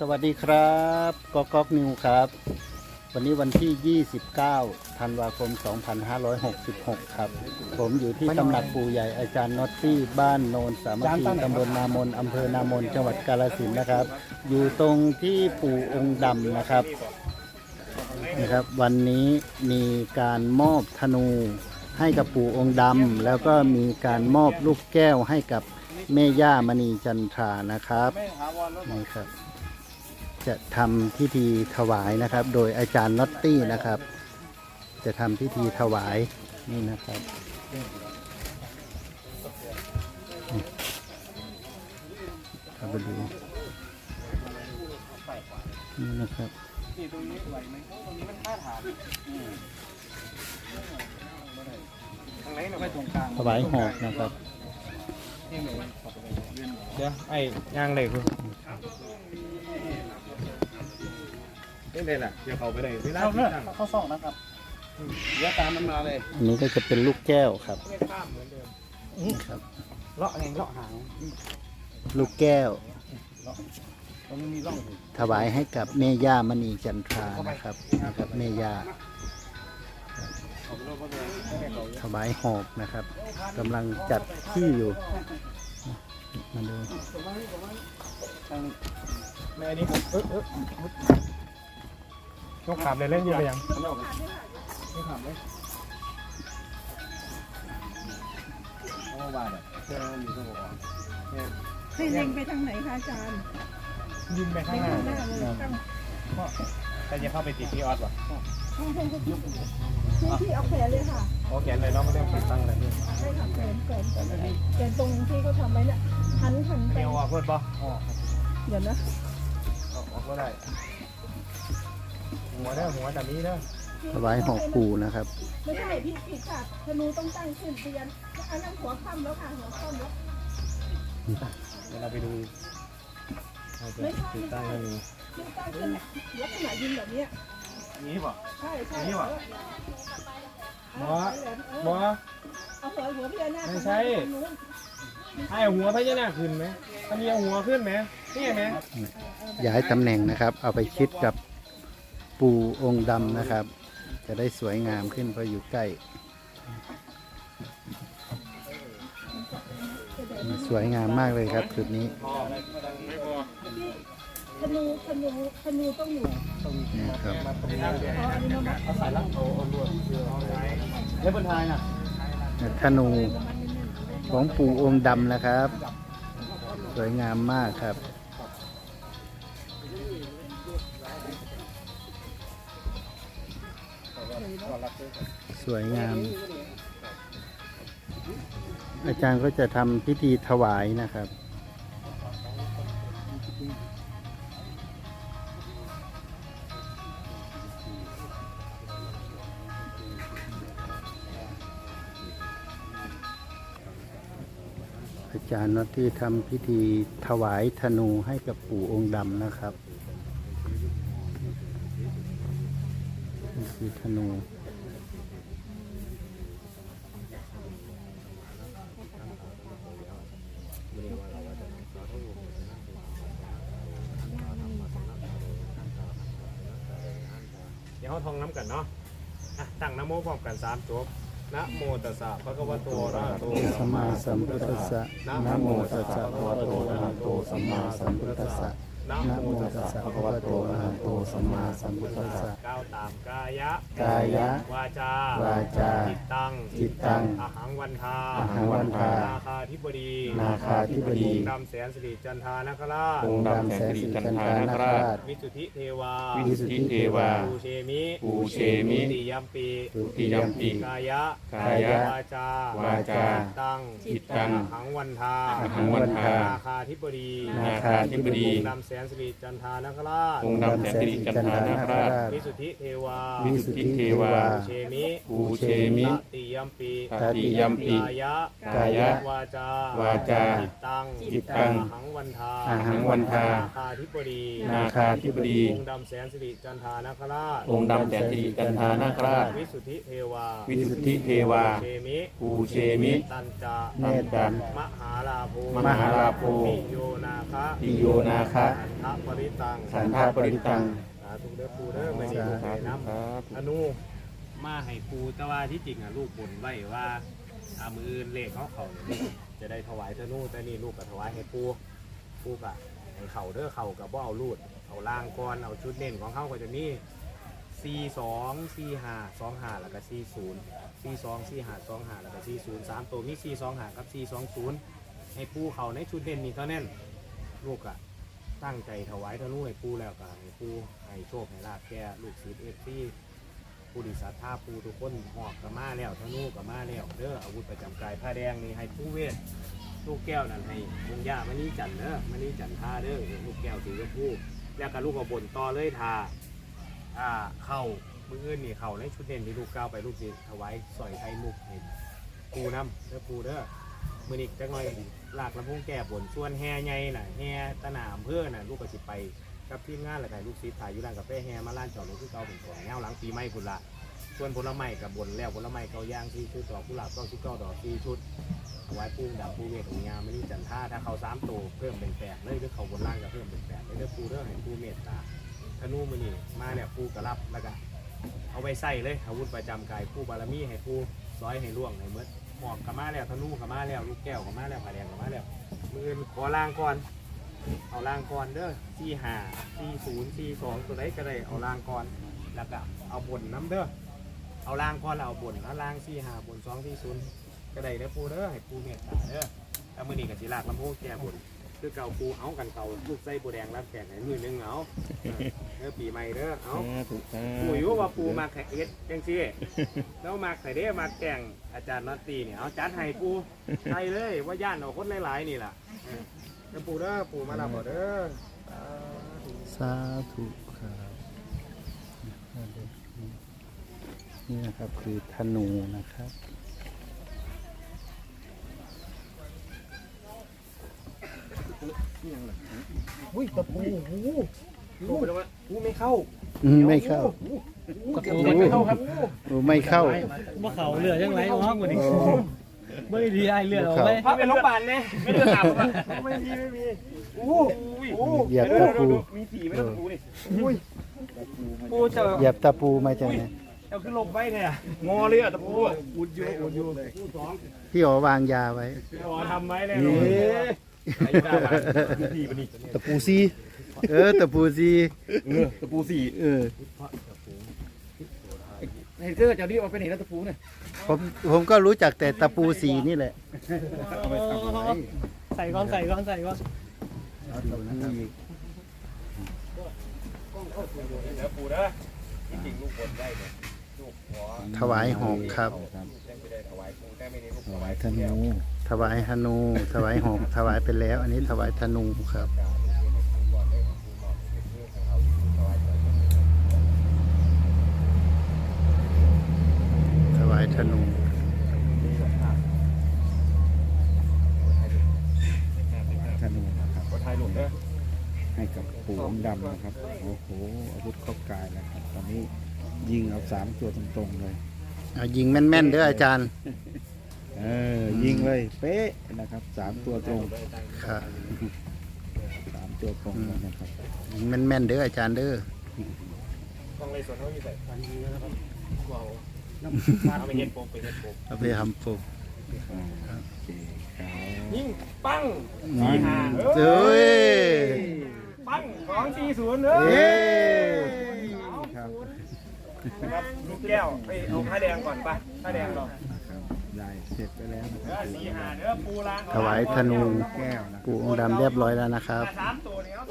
สวัสดีครับก๊อกก๊อกนิวครับ วันนี้วันที่ 29 ธันวาคม 2566 ครับ ผมอยู่ที่ตำหนักปู่ใหญ่อาจารย์น็อตตี้บ้านโนนสามัคคีตำบลนามนอำเภอนามนจังหวัดกาฬสินธุ์นะครับ อยู่ตรงที่ปู่องค์ดำนะครับนะครับ วันนี้มีการมอบธนูให้กับปู่องค์ดำแล้วก็มีการมอบลูกแก้วให้กับแม่ย่ามณีจันทรานะครับนี่ครับ จะทำพิธีถวายนะครับ โดยอาจารย์น็อตตี้นะครับ จะทำพิธีถวายนี่นะครับนี่เข้าไปดูนี่นะครับนี่ตรงนี้ไหวไหมตรงนี้มันค่าถามทางไหนเราไปตรงกลางถวายหอกนะครับเดี๋ยวไอ้ย่างเลยคือ นี่เลยล่ะเดี๋ยวเขาไปเลยเวลาเข้าที่เนอะตั้งเข้าซองนะครับเดี๋ยวตามมันมาเลยอันนี้ก็จะเป็นลูกแก้วครับไม่ข้ามเหมือนเดิมนะครับ เลาะเองเลาะหางลูกแก้วตรงนี้มีร่องอยู่ถวายให้กับแม่ย่ามณีจันทรานะครับนะครับแม่ย่าถวายหอกนะครับกำลังจัดที่อยู่มาดูแม่อันนี้เออเออ ชกขามเลยเล่นยังไงยังไม่ขามเลยโอ้บาดอะเจออยู่ตัวให้เล็งไปทางไหนคะอาจารย์ยิงไปข้างหน้าเลยตั้งแต่จะเข้าไปติดที่ออสป่ะข้างบนก็ยุบคือที่เอาแขนเลยค่ะโอเคเลยเนาะไม่ต้องติดตั้งอะไรนี่ให้ทำแขนแขนแขนแขนตรงที่เขาทำไว้เนี่ยหันหันไปเดี๋ยวออกเพื่อนป่ะเดี๋ยวนะออกก็ได้ หัวเด้อหัวแต่นี้เด้อถวายหอกปูนะครับ ไม่ใช่พี่ผิดค่ะธนูต้องตั้งขึ้นเตียนอันนั้นหัวค่ำแล้วค่ะหัวค่ำแล้วเดี๋ยวเราไปดูเราจะไม่ใช่ติดไม่ตั้งใช่ให้ดูที่ตั้งขึ้นลักษณะยิงแบบเนี้ยนี้ป่ะใช่ใช่นี่หรอเอหมออเออหมอเอาหัวหัวพญานาคไม่ใช่ให้หัวพญานาคขึ้นไหมถ้ามีเอาหัวขึ้นไหมนี่ไหมย้ายตำแหน่งนะครับ เอาไปชิดกับ ปูองค์ดำนะครับ จะได้สวยงามขึ้นเพราะอยู่ใกล้ สวยงามมากเลยครับจุดนี้พอไม่พอธนูธนูธนูต้องอยู่นะครับมาตรงนี้เลยอ๋ออันนี้มามัดเอาสายลับโอ้โหลวดเอาไว้แล้วบนท้ายน่ะธนูของปู่องค์ดำนะครับ สวยงามมากครับ สวยงาม อาจารย์ก็จะทำพิธีถวายนะครับ อาจารย์นอตที่ทำพิธีถวายธนูให้กับปู่องค์ดำนะครับนี่คือธนู ดี๋ยวเขาท่องน้ำกันเนาะอะตั้งนะโมพร้อมกันสามจบนะโมตัสสะภะคะวะโตอะระหะโตสัมมาสัมพุทธัสสะนะโมตัสสะภะคะวะโตอะระหะโตสัมมาสัมพุทธัสสะนะนะโมโมตัตัสสสะสะภะคะวะโตอะระหะโตสัมมาสัมพุทธัสสะก้าวตามกายะ กายะ วาจาวาจาจิตตังจิตตังอหังวันทาอหังวันทานาคาธิบดีนาคาธิบดี องค์ดำแสนสิริจันทานคราชองค์ดำแสนสิริจันทานาคราช วิสุทธิเทวาวิสุทธิเทวา ปูเชมิปูเชมิ ติยัมปีตุติยัมปิกายะกายะวาจาวาจาจิตตังจิตตังอหังวันทาอหังวันทานาคาธิบดีนาคาธิบดี องค์ดำแสนสิริจันทานคราชองค์ดำแสนสิริจันทานาคราช วิสุทธิเทวาวิสุทธิเทวาปูเชมิปูเชมิตติยัมปีตติยัมปิ กายะกายะวาจาวาจาจิตตังจิตตังอหังวันทาอหังวันทา นาคาธิบดีนาคาธิบดี องค์ดำแสนสิริจันทานคราชองค์ดำแสนสิริจันทานาคราชวิสุทธิเทวาวิสุทธิเทวา เชมิปูเชมิ ตันจาเนตรมหาลาโภมหาลาโภปิโยนาคะปิโยนาคะอนทะปริตัง สันทาปริตังสา ธุเด้อปูเด้อไม่นี่ลูกให้น้ำอนุมาให้ปูแต่ว่าที่จริงอะลูกบนไว้ว่าอามืออื่นเลขเขาเขาเนี่ยจะได้ถวายธนูแต่นี่ลูกก็ถวายให้ปูปูกะให้เข่าเด้อเข่ากับว่าเอาลูดเอาล่างก่อนเอาชุดเน้นของเขาก็จะมี4 2 4 5 2 5แล้วก็4 0 4 2 4 5 2 5แล้วก็4 0 3ตัวมี4 2 5กับ4 2 0ให้ปูเขาในชุดเด่นนี้เท่านั้นลูกอะ ตั้งใจถวายธนูให้ปูแล้วก็ให้ปูให้โชคให้ลาบแก่ลูกศิษย์เอฟซีผู้ดิสัทธาปูทุกคนหอกกับมาแล้วธนูกับมาแล้วเด้ออาวุธประจำกายผ้าแดงนี่ให้ผู้เวทลูกแก้วนั่นให้มุงย่ามณีจันทร์เด้อมณีจันท่าเด้อลูกแก้วสีชมพูแล้วก็ลูกกระบนต่อเลยทาอ่าเข่ามืออื่นนี่เข่าในชุดเด่นที่ลูกก้าวไปลูกจิษย์ถวายสอยไทยมุกเห็นปูน้ำเด้อปูเด้อมือนี้จักหน่อย ลากลำพุงแก่บนส่วนแห่ใหญ่น่ะแห่ตะหนามเพื่อน่ะลูกก็สิไปกับทีมงานแล้วก็ลูกศิษย์ถ่ายอยู่ร้านกาแฟแห่มาร้านจอดรถที่เก่าเป็นของแนวหลังปีใหม่พุ่นละส่วนผลไม้กับบนแล้วผลไม้เกาย่างที่ชุดดอกกุหลาบเก้าชุดเก้าดอกที่ชุดถวายปูดำปูเวทของงามไม่นี่จันท่าถ้าเขาสามตัวเพิ่มเป็นแปดเลยหรือเขาบนล่างก็เพิ่มเป็นแปดเลยเด้อปูเด้อให้ปูเมตตาธนูมือนี่มาเนี่ยผู้กระรับแล้วก็เอาไปใส่เลยอาวุธประจำกายผู้บารมีให้ผู้ร้อยให้ล่วงให้เมื่อ หมอบกับมาแล้วธนูกับมาแล้วลูกแก้วกับมาแล้วผาแดงกับมาแล้วมืออื่นขอล่างก่อน เอาล่างก่อนเด้อสี่ห้าสี่ศูนย์สี่สองตัวไหนก็ได้เอาล่างก่อนแล้วก็เอาบนน้ำเด้อเอาล่างก่อนแล้วเอาบนแล้วล่างสี่ห้าบนสองสี่ศูนย์ก็ได้เด้อปูเด้อให้ปูเมตตาเด้อแล้วมือนี้กับสีลากลำโพงแก้บน คือเก่าปูเอากันเก่าลูกไส้ปูแดงรับแขกให้มือหนึงเอาเด้อปีใหม่เด้อเอาปูอยู่ว่าปูมาแข่งเอ็ดจังซี่แล้วมาไข่เด้มาแข่งอาจารย์นอตตีเนี่ยเอาจัดให้ปูใช่เลยว่าย่านเอาคนหลายๆนี่ล่ะเออเด้อปูเด้อปูมาลับบ่เด้อสาธุสาธุครับนี่นะครับคือธนูนะครับ อุ้ยตะปูหูปูไปแล้ววะปูไม่เข้าอืมไม่เข้าปูไม่เข้าครับโอ้ไม่เข้าว่าเขาเรือยังไรอ้อมกว่านี้ไม่ดีไอเรือดเอาไว้พระเป็นโรงพยาบาลเนี่ยไม่เดือดหนักไม่มีไม่มีอู้อู้เหยียบตะปูมีผีไหมตะปูนี่ปูจอเหยียบตะปูมาจากไหนเอาขึ้นลงไปเนี่ยงอเลยอะตะปูอุดอยู่อุดอยู่ปูสองพี่อ๋อวางยาไว้อ๋อทำไว้เลย ตะปูซีเออตะปูซีตะปูซีเออเห็นเสื้อเจ้านี่เอาไปไหนแล้วตะปูเนี่ยผมผมก็รู้จักแต่ตะปูสีนี่แหละเอาไปทำอะไรใส่ก้อนใส่ก้อนใส่ก้อนเดี๋ยวปูเด้อที่จริงลูกบนได้เนี่ยลูกหัว ถวายหอกครับยังไม่ได้ถวายปูแต่ไม่ได้ลูกถวายธนูถวายฮนู ถวายหอกถวายไปแล้ว อันนี้ถวายธนูครับ ถวายธนูธนูนะครับก็ทายหลุดเด้อให้กับปู่องค์ดำนะครับ โอ้โหอาวุธครบกายนะครับ ตอนนี้ ยิงเอาสามตัวตรงๆเลยเอายิงแม่นๆเด้ออาจารย์เออ ยิงเลยเป๊ะนะครับสามตัวตรงครับสามตัวตรงเลยนะครับยิงแม่นๆเด้ออาจารย์เด้อ กล้องเลยส่วนเขาอยู่ใส่ฟันนี้นะครับว้าวเอาไปเห็ดโปกไปเห็ดโปกเอาไปทำปลูกอ่าโอเคครับยิงปังนั่สี่นห้าเอ้ยปังสองสี่ศูนย์เด้อเอ้ยครับ ครับลูกแก้วไปเอาผ้าแดงก่อนปะผ้าแดงก่อนนะครับได้เสร็จไปแล้วนะคเด้รัอบสี่ห้าเด้อปูล้างถวายธนู แก้วนะ ปู่องค์ดำเรียบร้อยแล้วนะครับ สามตัวนี้เอา